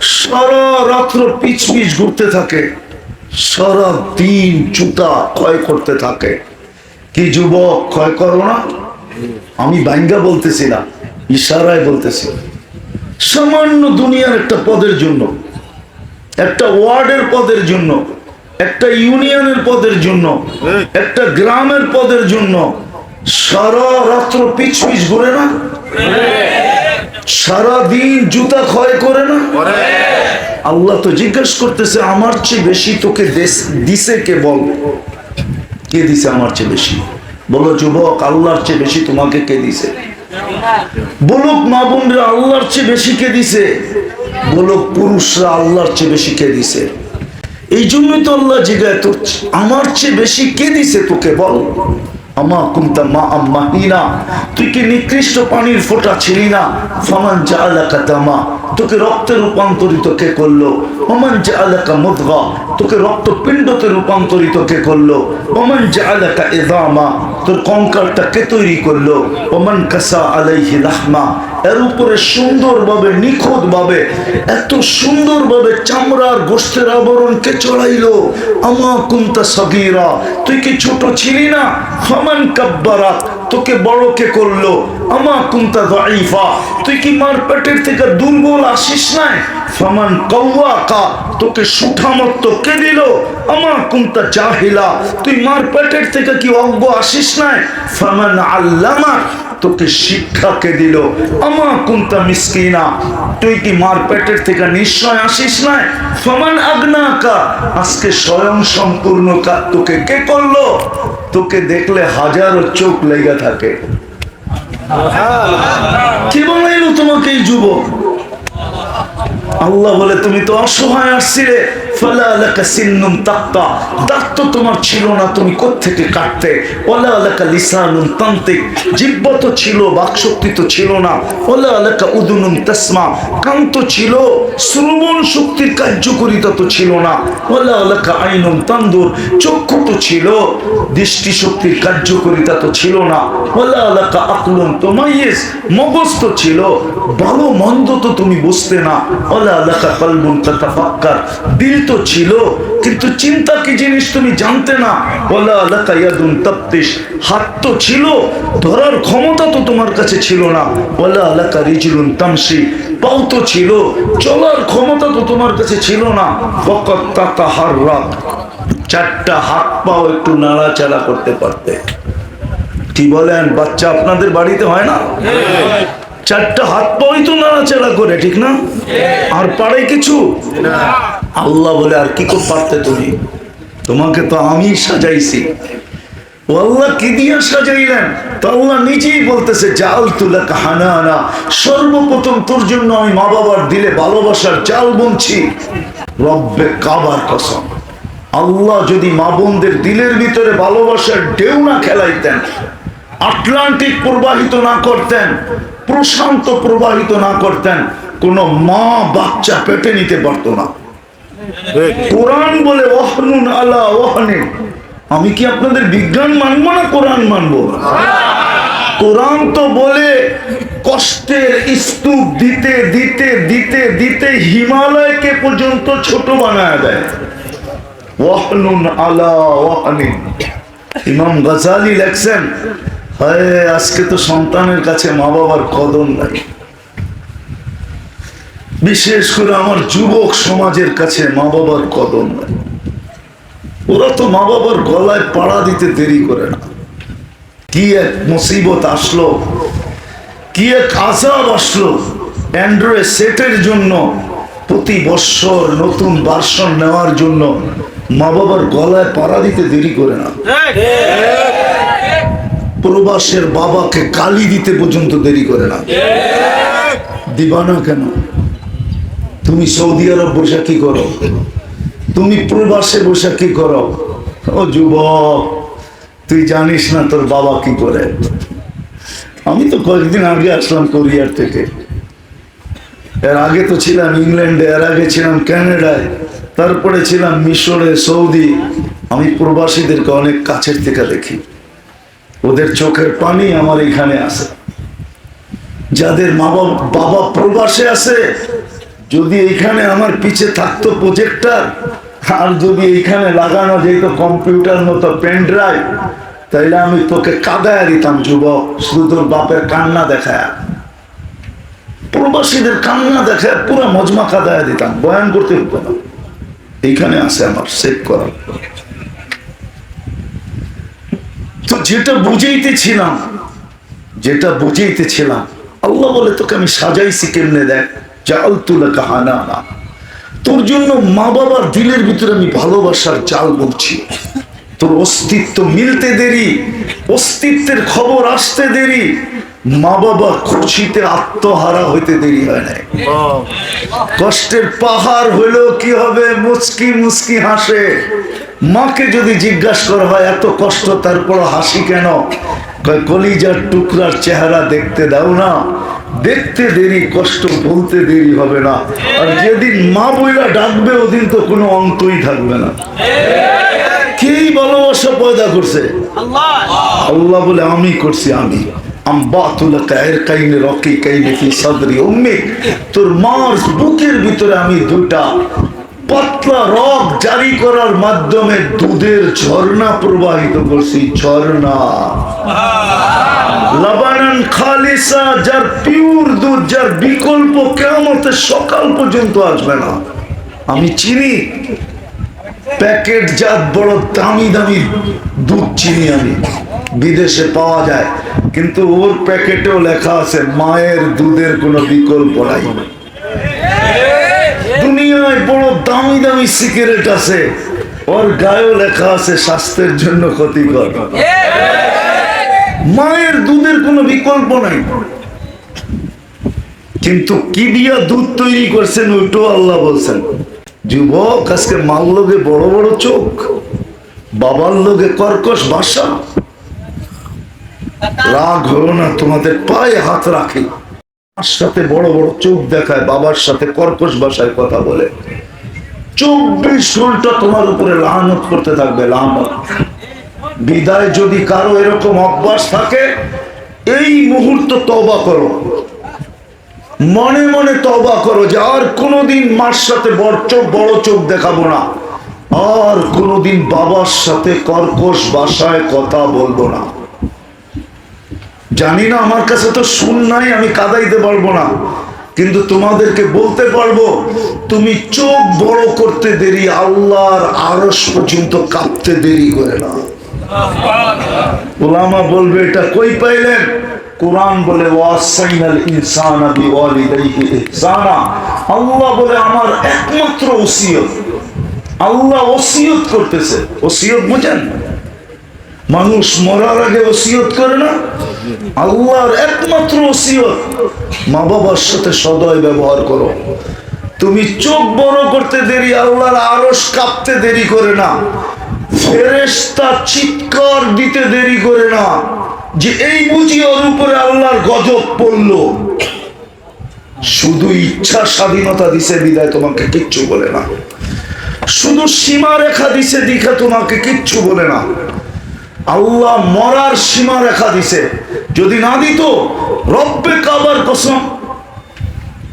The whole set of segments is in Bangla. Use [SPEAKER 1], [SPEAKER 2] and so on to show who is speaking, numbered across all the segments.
[SPEAKER 1] সারা রাত্র পিচ পিচ ঘুরতে থাকে। সারা দিন জুতা ক্ষয় করতে থাকে। কি যুবক ক্ষয় করো না? আমি বাইঙ্গা বলতেছি না, ইশারায় বলতেছি। সামান্য দুনিয়ার একটা পদের জন্য, একটা ওয়ার্ডের পদের জন্য, একটা ইউনিয়নের পদের জন্য, একটা গ্রামের পদের জন্য, সারা রাত্র পিছ পিছ ঘুরে না? সারা দিন জুতা ক্ষয় করে না? আল্লাহ তো জিজ্ঞেস করতেছে আমার চেয়ে বেশি তোকে দিছে কে বল? কে দিছে আমার চেয়ে বেশি? বলো যুবক আল্লাহর চেয়ে বেশি তোমাকে কে দিছে? বলুক মা বোনরা আল্লাহর চেয়ে বেশি কে দিছে? বলুক পুরুষরা আল্লাহর চেয়ে বেশি কে দিছে? এই জন্যই তো আল্লাহ জিগায় তোর আমার চেয়ে বেশি কে দিছে তোকে বল? আমা কুমতা মা আম্মাহিনা তুই কি নিকৃষ্ট পানির ফোঁটা ছিলি না? ফামান জাআলাকা দামা। তোকে রক্তে রূপান্তরিত কে করল? যা আলাকা মুদগা। তোকে রক্তপিণ্ডতে রূপান্তরিত কে করল? অমান যা আলাকা ইদামা তোর কঙ্কালটা কে তৈরি করল? ওমান কাসা আলাইহি লাহমা। এর উপরে সুন্দরভাবে, নিখুঁতভাবে, এত সুন্দরভাবে চামড়ার গোষ্ঠের আবরণ কে চড়াইলো? আমা কুন্তা সগীরা। তুই কি ছোট ছিলি না? ফমান কাব্বারা তোকে বড় কে করল? আমা কুন্তা দাইফা তুই কি মার পেটের থেকে দুর্বল আসিস নাই? ফামান কৌয়াকা তোকে সুঠামত্ত কে দিল? আমা কুন্তা জাহিলা। তুই মার পেটের থেকে কি অজ্ঞ আসিস নাই? ফামান আল্লামা। তোকে শিক্ষাকে দিল? আমা কুন্তা মিসকিনা। তুই কি মার পেটের থেকে নিশ্চয় আসিস নাই? ফমান আগ্নাকা। আজকে স্বয়ং সম্পূর্ণ কাজ তোকে কে করল? তোকে দেখলে হাজারো চোখ লেগে থাকে। কি বলাইলো তোমাকে এই যুবক? আল্লাহ বলে, তুমি তো অসহায় আসছিলে ফালা তো ছিল না, তুমি কোত্থেকে কাটতে? তো ছিল, বাকশক্তি তো ছিল না। ওলা লাকা শক্তির কার্যকরিতা তো ছিল না। ওলা লাকা আইনুন তান্দুর, চক্ষু তো ছিল দৃষ্টি শক্তির কার্যকরিতা তো ছিল না। ওলা লাকা আকলুন তোমাইয়েস মগজ তো ছিল, ভালো মন্দ তো তুমি বুঝতে না। ওলা লাকা কলবুন তাতাফাক্কার দিল তো ছিল, কিন্তু চিন্তা কি জিনিস তুমি জানতে না? হাত তো ছিল, ধরার ক্ষমতা তো তোমার কাছে ছিল না। ওলা লাকা রিজলুন তামসি পাও তো ছিল, চলার ক্ষমতা তো তোমার কাছে ছিল না। তাতাহার রাত। চারটা হাত পাও একটু নাড়াচাড়া করতে পারতে। কি বলেন, বাচ্চা আপনাদের বাড়িতে হয় না? চারটা হাত পাওই তো নাড়াচাড়া করে, ঠিক না? আর পারে কিছু? আল্লাহ বলে, আর কি করে পারতে তুমি? তোমাকে তো আমি সাজাইছি। আল্লাহ, কি দিয়ে সাজাইলেন? আল্লাহ নিজেই বলতেছে হানা সর্বপ্রথম তোর জন্য আমি মা বাবার দিলে ভালোবাসার কাবার আল্লাহ যদি মা বোনদের দিলের ভিতরে ভালোবাসার ঢেউ না খেলাইতেন আটলান্টিক প্রবাহিত না করতেন প্রশান্ত প্রবাহিত না করতেন কোন মা বাচ্চা পেটে নিতে পারতো না। কোরআন বলে ওহনুন আলা ওহনে আমি কি আপনাদের বিজ্ঞান মানবো না কোরআন মানবো? কোরআন তো বলে কষ্টের স্তূপ দিতে দিতে দিতে দিতে হিমালয়কে পর্যন্ত ছোট বানায় দেয়। ওয়াহনুন আলা ওয়াহনিন। ইমাম গাজালি লেখছেন আজকে তো সন্তানের কাছে মা বাবার কদর নাই বিশেষ করে আমার যুবক সমাজের কাছে মা বাবার কদর নাই ওরা তো মা বাবার গলায় পাড়া দিতে দেরি করে না। কি এক মুসিবত আসলো, কি এক আজাব আসলো অ্যান্ড্রয়েড সেটের জন্য, প্রতি বৎসর নতুন ভার্সন নেওয়ার জন্য মা বাবার গলায় পাড়া দিতে দেরি করে না। প্রবাসের বাবাকে গালি দিতে পর্যন্ত দেরি করে না। দিবা না কেন? তুমি সৌদি আরব বসে কি করো? তুমি প্রবাসে বসে কি করো? ও যুবক, তুই জানিস না তোর বাবা কি করে? আমি তো কয়েকদিন আগে আসলাম কোরিয়ার থেকে। এর আগে তো ছিলাম ইংল্যান্ডে, এর আগে ছিলাম ক্যানাডায়, তারপরে ছিলাম মিশরে, সৌদি। আমি প্রবাসীদেরকে অনেক কাছের থেকে দেখি। ওদের চোখের পানি আমার এখানে আসে যাদের মা বাবা প্রবাসে আছে, যদি এখানে আমার পিছে থাকতো প্রজেক্টার আর যদি এইখানে লাগানো যেত কম্পিউটার মতো পেন ড্রাইভ তাইলে আমি তোকে কাদায় দিতাম, যুবক, শুধু তোর বাপের কান্না দেখায়। প্রবাসীদের কান্না দেখায় পুরো মজমা কাদায় দিতাম, বয়ান করতে হতো না। এইখানে আছে আমার সেভ করার। তো যেটা বুঝাইতেছিলাম যেটা বুঝাইতেছিলাম, আল্লাহ বলে, তোকে আমি সাজাইছি কেমনে দেখ? জাল তুলে কাহানা না তোর জন্য মা বাবার দিলের ভিতরে আমি ভালোবাসার জাল বলছি। তোর অস্তিত্ব মিলতে দেরি, অস্তিত্বের খবর আসতে দেরি মা বাবা খুশিতে আত্মহারা হইতে দেরি হয় নাই। কষ্টের পাহাড় হইলেও কি হবে? মুচকি মুচকি হাসে। মাকে যদি জিজ্ঞাসা করা হয় এত কষ্ট তারপর হাসি কেন? কলিজার টুকরার চেহারা দেখতে দাও না। দেখতে দেরি কষ্ট বলতে দেরি হবে না। আর যেদিন মা বইলা ডাকবে ওদিন তো কোনো অন্তই থাকবে না। কেই ভালোবাসা পয়দা করছে? আল্লাহ বলে আমি করছি আমি। তোর মার বুকের ভিতরে আমি দুটা পাতলা রক জারি করার মাধ্যমে দুধের ঝর্ণা প্রবাহিত করছি ঝর্ণা। লাবানান খালিসা যার পিওর দুধ যার বিকল্প কেমতের সকাল পর্যন্ত আসবে না। আমি চিনি প্যাকেট জাত বড় দামি দামি, দুধ চিনি আমি। বিদেশে পাওয়া যায়, কিন্তু ওর প্যাকেটেও লেখা আছে, মায়ের দুধের কোনো বিকল্প নাই। দুনিয়ায় বড় দামি দামি সিগারেট আছে, ওর গায়েও লেখা আছে, স্বাস্থ্যের জন্য ক্ষতিকর। মায়ের দুধের কোনো বিকল্প নাই। কিন্তু কি দিয়া দুধ তৈরি করছেন, ওইটাও আল্লাহ বলছেন। যুবক, আজকে মাল লোকে বড় বড় চোখ, বাবার লোকে কর্কশ ভাষা রাগ হলো না, তোমাদের পায়ে হাত রাখি। মার সাথে বড় বড় চোখ দেখায়, বাবার সাথে কর্কশ ভাষায় কথা বলে। চব্বিশ ঘণ্টা তোমার উপরে লাহানত করতে থাকবে লাহানত বিদায় যদি কারও এরকম অভ্যাস থাকে, এই মুহূর্ত তবা করো। মনে মনে তবা করো যে আর কোনোদিন মার সাথে বড় চোখ বড় চোখ দেখাবো না। আর কোনোদিন বাবার সাথে কর্কশ ভাষায় কথা বলব না। জানি না আমার কাছে তো শুন নাই আমি কাদাইতে পারব না। কিন্তু তোমাদেরকে বলতে পারব তুমি চোখ বড় করতে দেরি আল্লাহর আরস পর্যন্ত কাঁপতে দেরি করে না। ওলামা বলবে এটা কই পাইলেন? কোরআন বলে আল্লাহ বলে, আমার একমাত্র ওসিয়ত। আল্লাহ ওসিয়ত করতেছে। ওসিয়ত বুঝেন? মানুষ মরার আগে ওসিয়ত করে না? আল্লাহর একমাত্র ওসিয়ত মা বাবার সাথে সদয় ব্যবহার করো। তুমি চোখ বড় করতে দেরি, আল্লাহর আরস কাঁপতে দেরি করে না। ফেরেস্তা চিৎকার দিতে দেরি করে না। যে এই বুঝি ওর উপরে আল্লাহর গজব পড়ল। শুধু ইচ্ছা স্বাধীনতা দিছে, বিদায় তোমাকে কিচ্ছু বলে না। শুধু সীমা রেখা দিছে দিকে তোমাকে কিচ্ছু বলে না। আল্লাহ মরার সীমা রেখা দিছে। যদি না দিত, রব্বে কাবার কসম।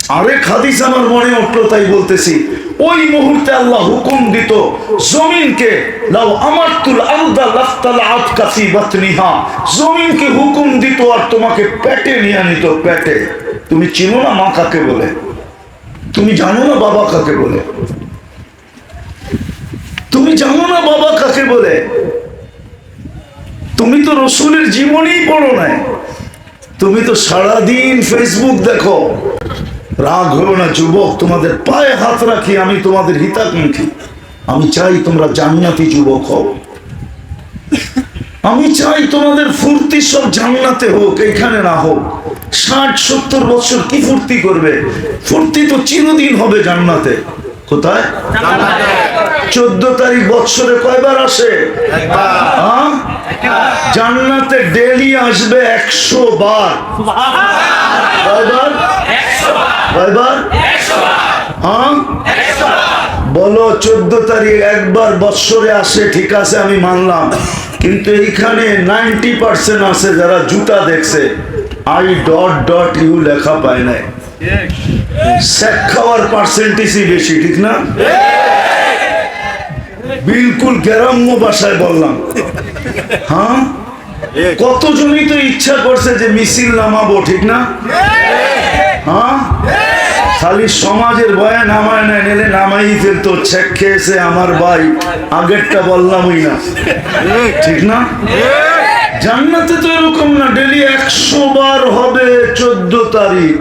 [SPEAKER 1] আরেক হাদিস আমার মনে উঠল, তাই বলতেছি ওই মুহূর্তে আল্লাহ হুকুম দিত, জমিনকে লাও আমারতুল আলদা লাফতাল আতকাসি বাতনিহা। জমিনকে হুকুম দিত আর তোমাকে পেটে নিয়ে নিত পেটে। তুমি চিনো না মা কাকে বলে? তুমি জানো না বাবা কাকে বলে? তুমি জানো না বাবা কাকে বলে? তুমি তো রসুলের জীবনই পড়ো নাই। তুমি তো সারাদিন ফেসবুক দেখো। রাগ হলো না যুবক তোমাদের পায়ে হাত রাখি আমি তোমাদের হিতাকাঙ্ক্ষী। আমি চাই তোমরা জান্নাতি যুবক হও। আমি চাই তোমাদের ফুর্তি সব জান্নাতে হোক এখানে না হোক। ষাট সত্তর বছর কি ফুর্তি করবে? ফুর্তি তো চিরদিন হবে জান্নাতে। কোথায়? চোদ্দ তারিখ বৎসরে কয়বার আসে? হ্যাঁ? জান্নাতে ডেলি আসবে একশো বার। কয়বার? কয়বার হ্যাঁ? বলো, চোদ্দ তারিখ একবার বৎসরে আসে, ঠিক আছে, আমি মানলাম। কিন্তু এইখানে নাইনটি পার্সেন্ট আছে যারা জুতা দেখছে। আই ডট ডট ইউ লেখা পায় নাই। শেখ পার্সেন্টেজই বেশি, ঠিক না? বিলকুল গ্রাম্য ভাষায় বললাম। হ্যাঁ? কতজনই তো ইচ্ছা করছে যে মিছিল নামাবো, ঠিক না? হ্যাঁ? খালি সমাজের বয়া নামায় না নেলে নামাই ফেলতো ছেক খেয়েছে আমার ভাই। আগেরটা বললামই না। ঠিক না? জান্নাতে তো এরকম না, ডেলি একশো বার হবে চোদ্দ তারিখ।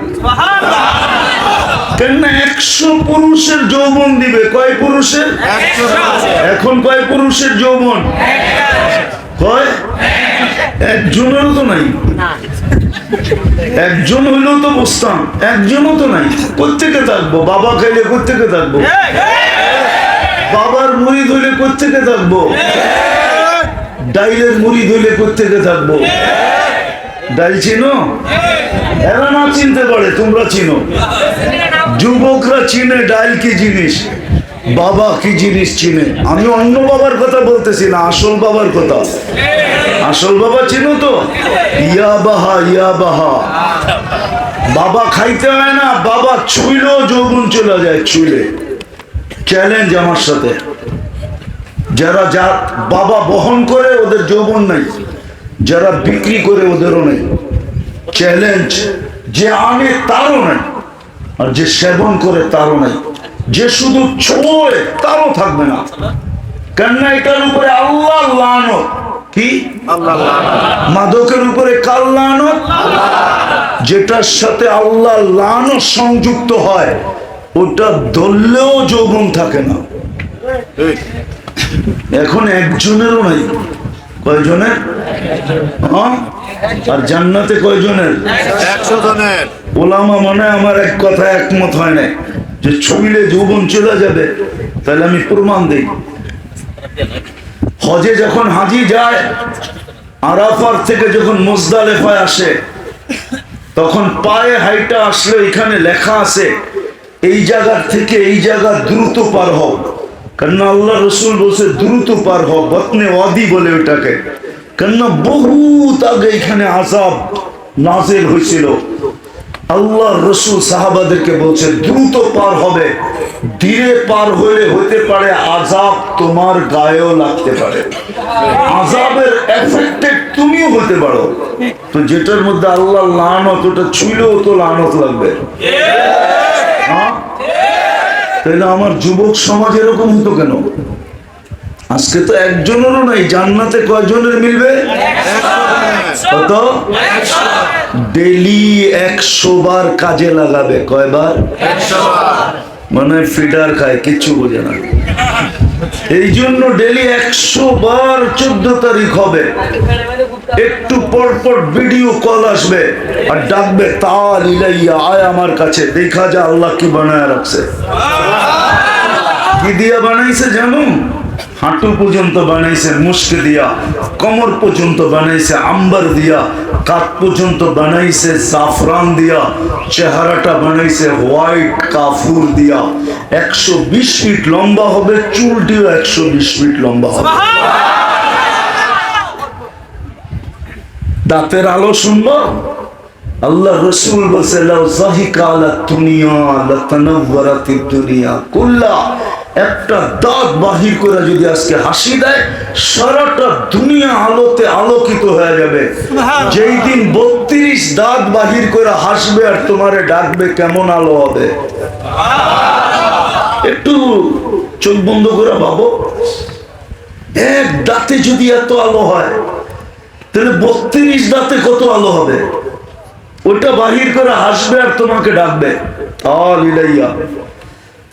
[SPEAKER 1] কেন একশো পুরুষের যৌবন দিবে। কয় পুরুষের? এখন কয় পুরুষের যৌবন? কয়? একজনেরও তো নাই। একজন হইলেও তো বসতাম একজনও তো নাই। কোথেকে থাকব? বাবা খাইলে কোথেকে থাকব? বাবার মুড়ি ধইলে কোথেকে থাকব? ডাইলের মুড়ি ধইলে কোথেকে থাকব? ডাইল চিনো? এরা না চিনতে পারে, তোমরা চিনো। যুবকরা চিনে ডাইল কি জিনিস, বাবা কি জিনিস চিনে। আমি অন্য বাবার কথা বলতেছি না, আসল বাবার কথা। আসল বাবা চিনো তো? ইয়া বাহা ইয়া বাহা বাবা খাইতে হয় না, বাবা ছুইলেও যৌবন চলে যায়, ছুইলে। চ্যালেঞ্জ আমার সাথে। যারা যা বাবা বহন করে, ওদের যৌবন নাই। যারা বিক্রি করে, ওদেরও নেই। চ্যালেঞ্জ যে আনে, তারও নাই। আর যে সেবন করে, তারও নাই। যে শুধু ছোঁয়, তারও থাকবে না। কেননা এটার উপরে আল্লাহ লানত। কি? মাদকের উপরে কার লানত? যেটার সাথে আল্লাহ লানত সংযুক্ত হয় ওটা ধরলেও যৌবন থাকে না। এখন একজনেরও নাই। কয়জনের? হ্যাঁ? আর জান্নাতে কয়জনের?
[SPEAKER 2] একশো জনের।
[SPEAKER 1] ওলামা মনে আমার এক কথা একমত হয় না যে ছবিলে যৌবন চলে যাবে তাহলে আমি প্রমাণ দিই। হজে যখন হাজি যায়, আরাফার থেকে যখন মোজদালেফায় আসে, তখন পায়ে হাইটা আসলে এখানে লেখা আছে, এই জায়গার থেকে এই জায়গা দ্রুত পার হও। কেন আল্লাহ রসুল বলছে, দ্রুত পার হও, বতনে ওয়াদি বলে ওটাকে কেন বহুত আগে এখানে আজাব নাজেল হয়েছিল। আল্লাহ রসুল সাহাবাদেরকে বলছে, দ্রুত পার হবে। ধীরে পার হলে হতে পারে আজাব তোমার গায়েও লাগতে পারে। আজাবের এফেক্টেড তুমিও হতে পারো। তো যেটার মধ্যে আল্লাহ লানত, ওটা ছুঁলেও তো লানত লাগবে। হ্যাঁ? তাহলে আমার যুবক সমাজ এরকম হতো কেন? আজকে তো একজনেরও নাই, জান্নাতে কয়জনের মিলবে? কত? ডেলি একশো বার কাজে লাগাবে, কয়বার? মানে ফিডার খায়, কিচ্ছু বোঝে না। এই জন্য ডেলি একশো বার চোদ্দ তারিখ হবে। একটু পর পর ভিডিও কল আসবে আর ডাকবে, তাল ইলাইয়া, আয় আমার কাছে, দেখা যা আল্লাহ কি বানায় রাখছে। কি দিয়া বানাইছে জানো? হাঁটু পর্যন্ত বানাইছে মুস্কে দিয়া, কমর পর্যন্ত বানাইছে আম্বার দিয়া কাত পর্যন্ত বানাইছে জাফরান দিয়া, চেহারাটা বানাইছে হোয়াইট কাফুর দিয়া। একশো বিশ ফিট লম্বা হবে, চুলটিও একশো বিশ ফিট লম্বা হবে। দাঁতের আলো শুনব? আল্লাহ রসুল বলছে, লাউ জাহিকা দুনিয়া লাতানাওয়ারাতিদ দুনিয়া কুল্লা। একটা দাঁত বাহির করে যদি আজকে হাসি দেয় সারাটা দুনিয়া আলোতে আলোকিত হয়ে যাবে। যেই দিন বত্রিশ দাঁত বাহির করে হাসবে আর তোমারে ডাকবে কেমন আলো হবে? একটু চোখ বন্ধ করে ভাবো। এক দাঁতে যদি এত আলো হয় তাহলে বত্রিশ দাঁতে কত আলো হবে? ওটা বাহির করে হাসবে আর তোমাকে ডাকবে। আল ইলাইয়া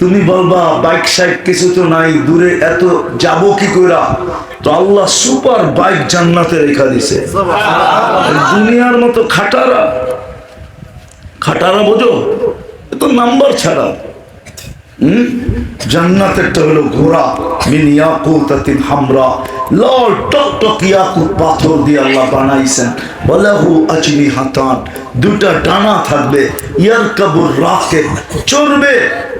[SPEAKER 1] তুমি বলবা বাইক সাইক কিছু তো নাই দূরে এত যাব কি কইরা? তো আল্লাহ সুপার বাইক জান্নাতে রেখা দিছে। দুনিয়ার মতো খাটারা। খাটারা বোঝো? তো নাম্বার ছাড়া। হুম? জান্নাতেরটা হলো ঘোড়া। মিন ইয়াকুতাতিন হামরা। লাল টকটক ইয়াকুত পাথর দিয়ে আল্লাহ বানাইছেন। ওয়ালাহু আজনি হাতান দুটা ডানা থাকবে। ইয়ারকাবুর রাকে চড়বে।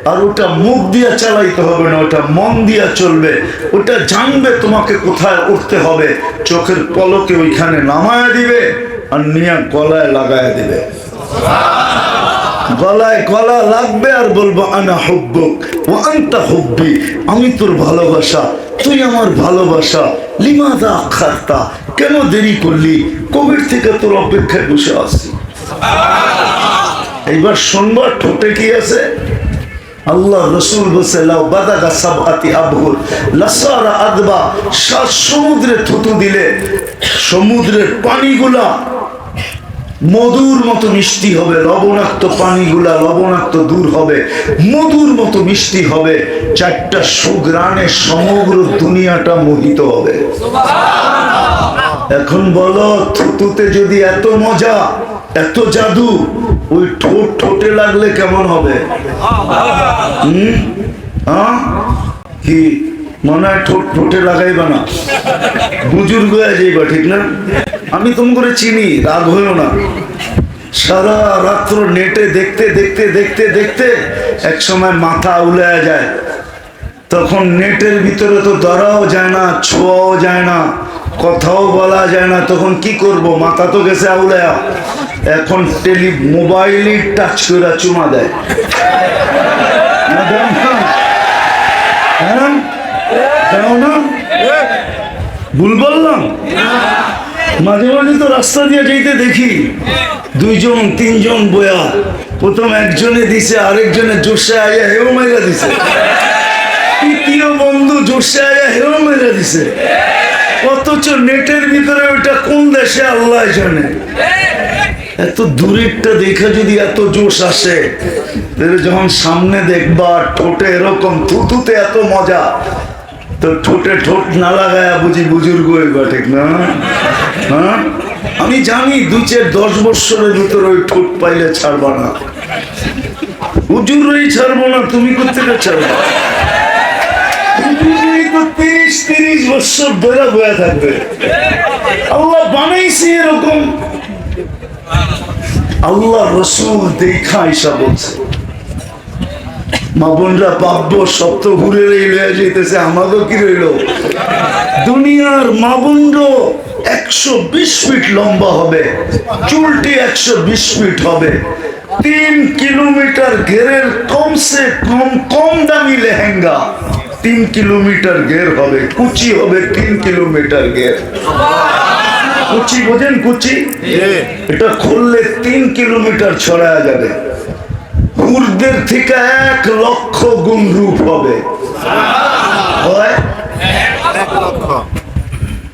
[SPEAKER 1] আর ওটা মুখ দিয়ে চালাইতে হবে না, ওটা মন দিয়ে চলবে। ওটা জানবে তোমাকে কোথায় উঠতে হবে। চোখের পলকে ওইখানে নামায় দিবে আর নিয়ে গলায় লাগায় দিবে। গলায় গলা লাগবে আর বলব, আনা হব্বুক ও আন্তা হব্বি, আমি তোর ভালোবাসা, তুই আমার ভালোবাসা, লিমাদা খাতা কেন দেরি করলি? কবির থেকে তোর অপেক্ষায় বসে আসি এইবার সোমবার ঠোঁটে কি আছে? আল্লাহ রসুল সমুদ্রে থুতু দিলে সমুদ্রের পানিগুলা মধুর মতো মিষ্টি হবে, লবণাক্ত পানিগুলা লবণাক্ত দূর হবে, মধুর মতো মিষ্টি হবে, চারটা সুগ্রানে সমগ্র দুনিয়াটা মোহিত হবে। এখন বলো, থুতুতে যদি এত মজা, এত জাদু ওই ঠোঁট ঠোঁটে লাগলে কেমন হবে? হুম? কি? মনে হয় ঠোঁট ঠোঁটে লাগাইবা না। বুজুর্গ যাইবা ঠিক না? আমি তুম করে চিনি, রাগ হইও না। সারা রাত্র নেটে দেখতে দেখতে দেখতে দেখতে এক সময় মাথা উলে যায়। তখন নেটের ভিতরে তো ধরাও যায় না, ছোঁয়াও যায় না। কথাও বলা যায় না, তখন কি করব? মাথা তো গেছে আউলায়া। এখন টেলি মোবাইলই টাচ করে চুমা দেয়? ভুল বললাম? মাঝে মাঝে তো রাস্তা দিয়ে যেতে দেখি, দুইজন, তিনজন বয়া। প্রথম একজনে দিছে, আরেকজনে জোসে আয়া হেও মেরা দিছে। তৃতীয় বন্ধু জোসে আয়া হেও মেরা দিছে। অথচ নেটের ভিতরে ওইটা কোন দেশে আল্লাহ জানে? এত দূরেরটা দেখে যদি এত জোশ আসে যখন সামনে দেখবা ঠোঁটে এরকম থুতুতে এত মজা, তো ঠোঁটে ঠোঁট না লাগায় বুঝি বুজুর্গ হইবা ঠিক না? হ্যাঁ আমি জানি দুই চার দশ বৎসরের ভিতরে ওই ঠোঁট পাইলে ছাড়বা না। হুজুরই ছাড়বো না, তুমি কোথেকে ছাড়বা? তিরিশ বছর বয়া থাকবে। আল্লাহ বানাইছে এরকম। আল্লাহ রসুল দেখা বলছে। মা বোনরা পাব্য সপ্ত ঘুরে যেতেছে কি রইল? দুনিয়ার মা বোনর একশো বিশ ফিট লম্বা হবে, চুলটি একশো বিশ ফিট হবে। তিন কিলোমিটার ঘেরের কমসে কম কম দামি লেহেঙ্গা। তিন কিলোমিটার গের হবে কুচি হবে তিন কিলোমিটার গের কুচি বোঝেন কুচি? এটা খুললে তিন কিলোমিটার ছড়া যাবে। হুরদের থেকে এক লক্ষ গুণ রূপ হবে। হয়?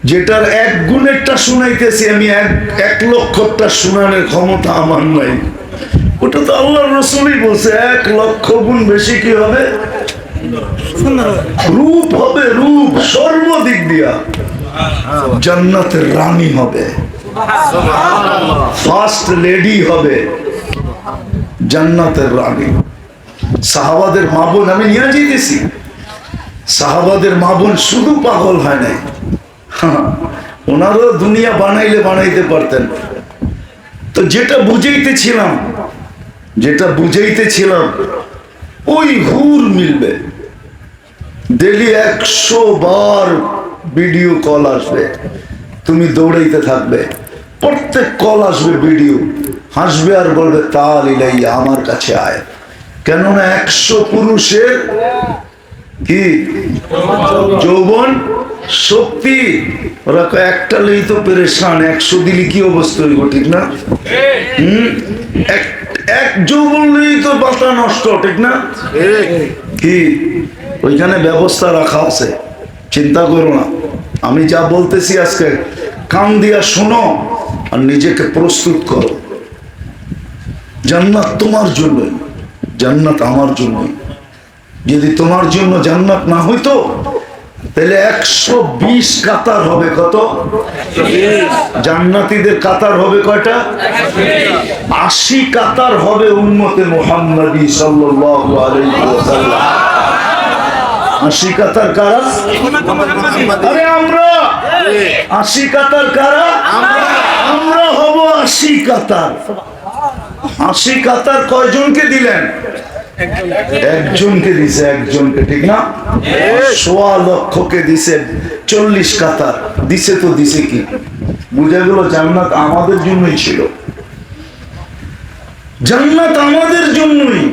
[SPEAKER 1] যেটার এক গুণেরটা শুনাইতেছি আমি এক এক লক্ষটা শুনানোর ক্ষমতা আমার নাই। ওটা তো আল্লাহ রসুলই বলছে এক লক্ষ গুণ বেশি কি হবে? রূপ হবে রূপ সর্বদিক দিয়া। জান্নাতের রানী হবে। ফার্স্ট লেডি হবে। জান্নাতের রানী। সাহাবাদের মা বোন, আমি নিয়ে যেতেছি। সাহাবাদের মা বোন শুধু পাগল হয় নাই। ওনারও দুনিয়া বানাইলে বানাইতে পারতেন। তো যেটা বুঝাইতেছিলাম যেটা বুঝাইতেছিলাম, ওই হুর মিলবে। ডেলি একশো বার ভিডিও কল আসবে। তুমি দৌড়াইতে থাকবে। প্রত্যেক কল আসবে ভিডিও। হাসবে আর বলবে তাল ইলাইয়া আমার কাছে আয়। কেননা একশো পুরুষের কি? যৌবন শক্তি। ওরা একটা লই তো পেরেশান একশো দিলি কি অবস্থা হইব ঠিক না? হম? এক এক যৌবন লই তো বাতা নষ্ট ঠিক না? কি? ওইখানে ব্যবস্থা রাখা আছে। চিন্তা করো না। আমি যা বলতেছি আজকে, কান দিয়া শোনো আর নিজেকে প্রস্তুত করো। জান্নাত তোমার জন্যই, জান্নাত আমার জন্যই। যদি তোমার জন্য জান্নাত না হইতো, তাহলে একশো বিশ কাতার হবে কত? জান্নাতীদের কাতার হবে কয়টা? আশি কাতার হবে উন্মতে মোহাম্মদী সাল্লাল্লাহু আলাইহি ওয়াসাল্লাম আশি কাতার কারা? আরে আমরা। আশি কাতার কারা? আমরা হব আশি কাতার আশি কাতার কয়জনকে দিলেন? একজনকে দিছে, একজনকে, ঠিক না? সোয়া লক্ষকে দিছে, চল্লিশ কাতার। দিছে তো দিছে কি? বুঝে গেল জান্নাত আমাদের জন্যই ছিল। জান্নাত আমাদের জন্যই।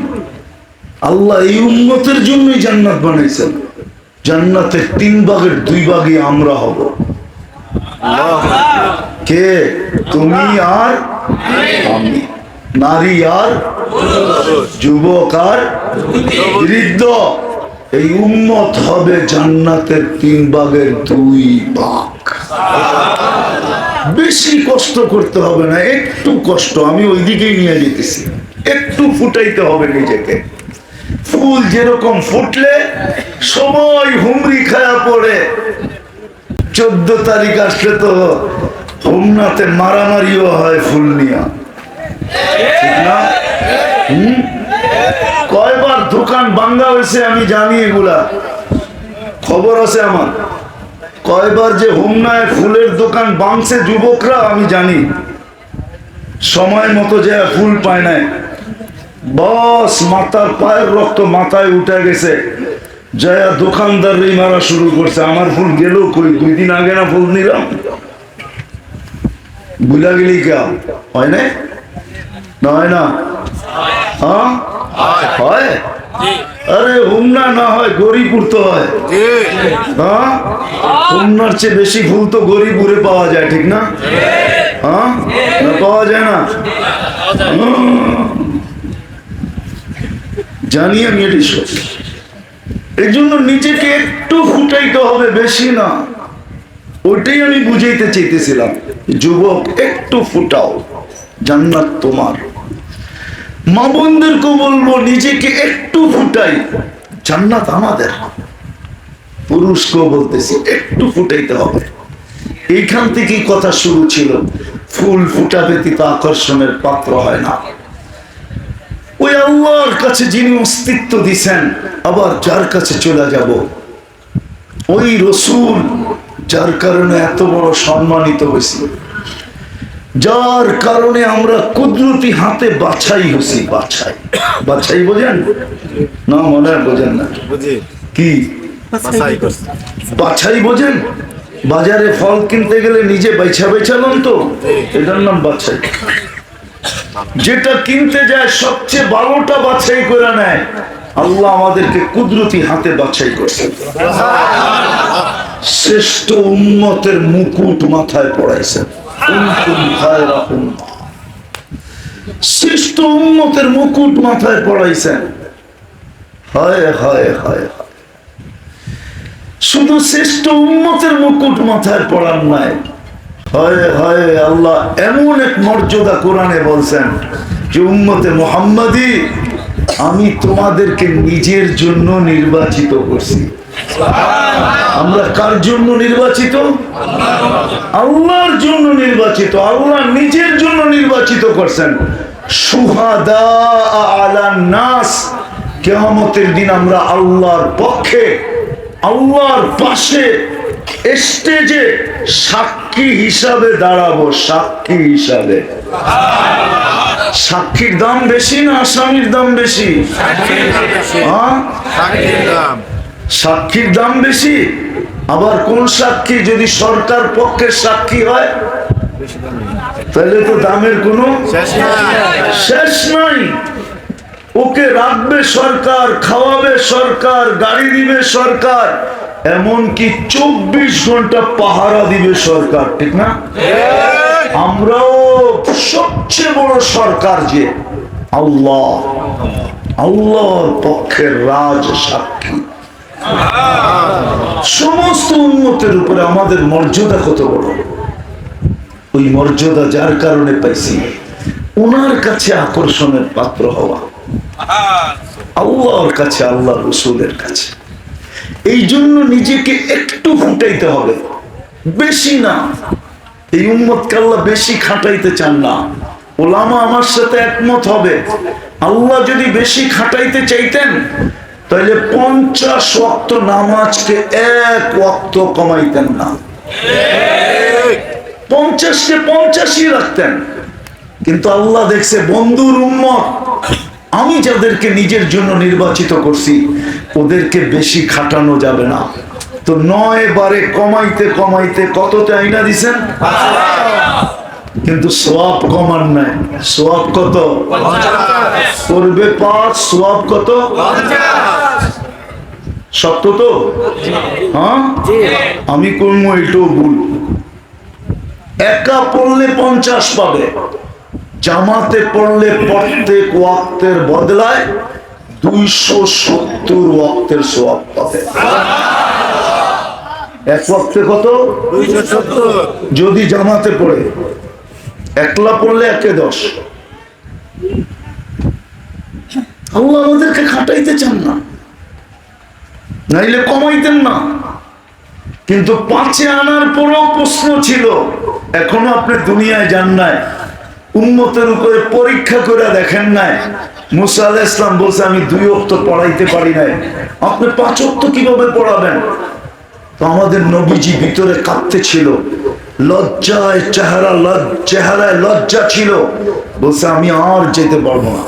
[SPEAKER 1] আল্লাহ এই উন্মতের জন্যই জান্নাত বানাইছেন। জান্নাতের তিন ভাগের দুই ভাগে আমরা হব। কে? তুমি আর আমি। নারী আর যুবক আর বৃদ্ধ। এই উম্মত হবে জান্নাতের তিন ভাগের দুই ভাগ। বেশি কষ্ট করতে হবে না, একটু কষ্ট। আমি ওইদিকেই নিয়ে যেতেছি। একটু ফুটাইতে হবে নিজেকে। ফুল যেরকম ফুটলে, সময় হুমরি খায়া পড়ে। চোদ্দ তারিখ আসলে তো হোমনাতে মারামারিও হয় ফুল নিয়া? কয়বার দোকান ভাঙ্গা হয়েছে আমি জানি এগুলা। খবর আছে আমার। কয়বার যে হোমনায় ফুলের দোকান বাংছে যুবকরা আমি জানি। সময় মতো যে ফুল পায় নাই। বস মাথার পায়ের রক্ত মাথায় উঠে গেছে। জয়া দোকানদার মারা শুরু করছে। আমার ফুল গেল কই? দুই দিন আগে না ফুল নিলাম? বুঝা গেলি কে? হয় না না হয় না? হ্যাঁ? হয়। আরে হুমনা না হয় গরিপুর তো হয়। হ্যাঁ? হুমনার চেয়ে বেশি ফুল তো গরিপুরে পাওয়া যায় ঠিক না? হ্যাঁ? না পাওয়া যায় না? জানি আমি এটি সত্যি এই জন্য নিজেকে একটু ফুটাইতে হবে, বেশি না। ওইটাই আমি বুঝাইতে চাইতেছিলাম, যুবক, একটু ফুটাও, জান্নাত তোমার। মা বোনদেরকেও বলব, নিজেকে একটু ফুটাই, জান্নাত আমাদের। পুরুষকেও বলতেছি, একটু ফুটাইতে হবে। এইখান থেকেই কথা শুরু ছিল, ফুল ফুটা ব্যতীত আকর্ষণের পাত্র হয় না। ওই আল্লাহর কাছে যিনি অস্তিত্ব দিছেন আবার যার কাছে চলে যাব? ওই রসুল যার কারণে এত বড় সম্মানিত হয়েছি যার কারণে আমরা কুদরতি হাতে বাছাই হয়েছি। বাছাই। বাছাই বোঝেন? না মনে হয় বোঝেন না। কি? বাছাই বোঝেন? বাজারে ফল কিনতে গেলে নিজে বেছা বেছালন তো? এটার নাম বাছাই। যেটা কিনতে যায় সবচেয়ে ভালোটা বাছাই করে নেয়। আল্লাহ আমাদেরকে কুদরতি হাতে বাছাই করছে। শ্রেষ্ঠ উন্মতের মুকুট মাথায় উম্মাহ। শ্রেষ্ঠ উন্মতের মুকুট মাথায় পড়াইছেন শুধু শ্রেষ্ঠ উন্মতের মুকুট মাথায় পড়ার নাই। হয় হয় আল্লাহ এমন এক মর্যাদা কোরআনে বলছেন যে উম্মতে মোহাম্মদী আমি তোমাদেরকে নিজের জন্য নির্বাচিত করছি। আমরা কার জন্য নির্বাচিত? আল্লাহর জন্য নির্বাচিত। আল্লাহ নিজের জন্য নির্বাচিত করছেন। সুহাদা আলা নাস কেয়ামতের দিন আমরা আল্লাহর পক্ষে আল্লাহর পাশে স্টেজে সাক্ষী হিসাবে দাঁড়াবো সাক্ষী হিসাবে। সাক্ষীর দাম বেশি না আসামির দাম বেশি? হ্যাঁ?
[SPEAKER 2] সাক্ষীর দাম
[SPEAKER 1] বেশি? আবার কোন সাক্ষী যদি সরকার পক্ষের সাক্ষী হয়? তাহলে তো দামের কোনো
[SPEAKER 2] শেষ নাই।
[SPEAKER 1] শেষ নাই। ওকে রাখবে সরকার খাওয়াবে সরকার গাড়ি দিবে সরকার এমনকি চব্বিশ ঘণ্টা পাহারা দিবে সরকার, ঠিক না? আমরাও সবচেয়ে বড় সরকার যে। আল্লাহ, আল্লাহর পক্ষের রাজ সাক্ষী। সমস্ত উন্মতের উপরে আমাদের মর্যাদা কত বড়? ওই মর্যাদা যার কারণে পাইছি ওনার কাছে আকর্ষণের পাত্র হওয়া। আল্লাহর কাছে আল্লাহ রসুলের কাছে। এই জন্য নিজেকে একটু ফুটাইতে হবে। বেশি না। এই উম্মতকে আল্লাহ বেশি খাটাইতে চান না। ওলামা আমার সাথে একমত হবে। আল্লাহ যদি বেশি খাটাইতে চাইতেন তাহলে পঞ্চাশ ওয়াক্ত নামাজকে এক ওয়াক্ত কমাইতেন না। পঞ্চাশকে পঞ্চাশই রাখতেন। কিন্তু আল্লাহ দেখছে বন্ধুর উম্মত। আমি যাদেরকে নিজের জন্য নির্বাচিত করছি ওদেরকে বেশি খাটানো যাবে না। তো নয় বারে কমাইতে কমাইতে কততে আইনা দিছেন? কিন্তু সোয়াব কমার নাই। সোয়াব কত? করবে পাঁচ সোয়াব কত? সত্য তো? হ্যাঁ? আমি করব এটাও ভুল। একা পড়লে পঞ্চাশ পাবে। জামাতে পড়লে প্রত্যেক ওয়াক্তের বদলায় দুইশো সত্তর ওয়াক্তের সোয়াব পাবে। এক ওয়াক্তে কত? যদি জামাতে পড়ে একলা পড়লে একে দশ। আল্লাহ আমাদেরকে খাটাইতে চান না। নাইলে কমাইতেন না। কিন্তু পাঁচে আনার পরও প্রশ্ন ছিল এখনও আপনি দুনিয়ায় যান নাই। উন্মতের উপরে পরীক্ষা করে দেখেন নাই। মুসা আলাহ ইসলাম বলছে, আমি দুই অক্ত পড়াইতে পারি নাই। আপনি পাঁচ অক্ত কীভাবে পড়াবেন? তো আমাদের নবীজি ভিতরে কাঁপতে ছিল। লজ্জায় চেহারা চেহারায় লজ্জা ছিল। বলছে, আমি আর যেতে পারব না।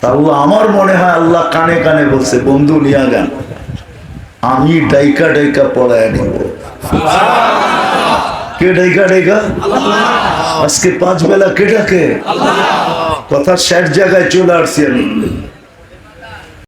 [SPEAKER 1] তা আল্লাহ আমার মনে হয় আল্লাহ কানে কানে বলছে, বন্ধু, নিয়া গান। আমি ডাইকা ডাইকা পড়ায় নিব। কে ডাইকা ডাইকা? আজকে পাঁচ বেলা কে ডাকে কথা শেষ জায়গায় চলে আসছি আমি।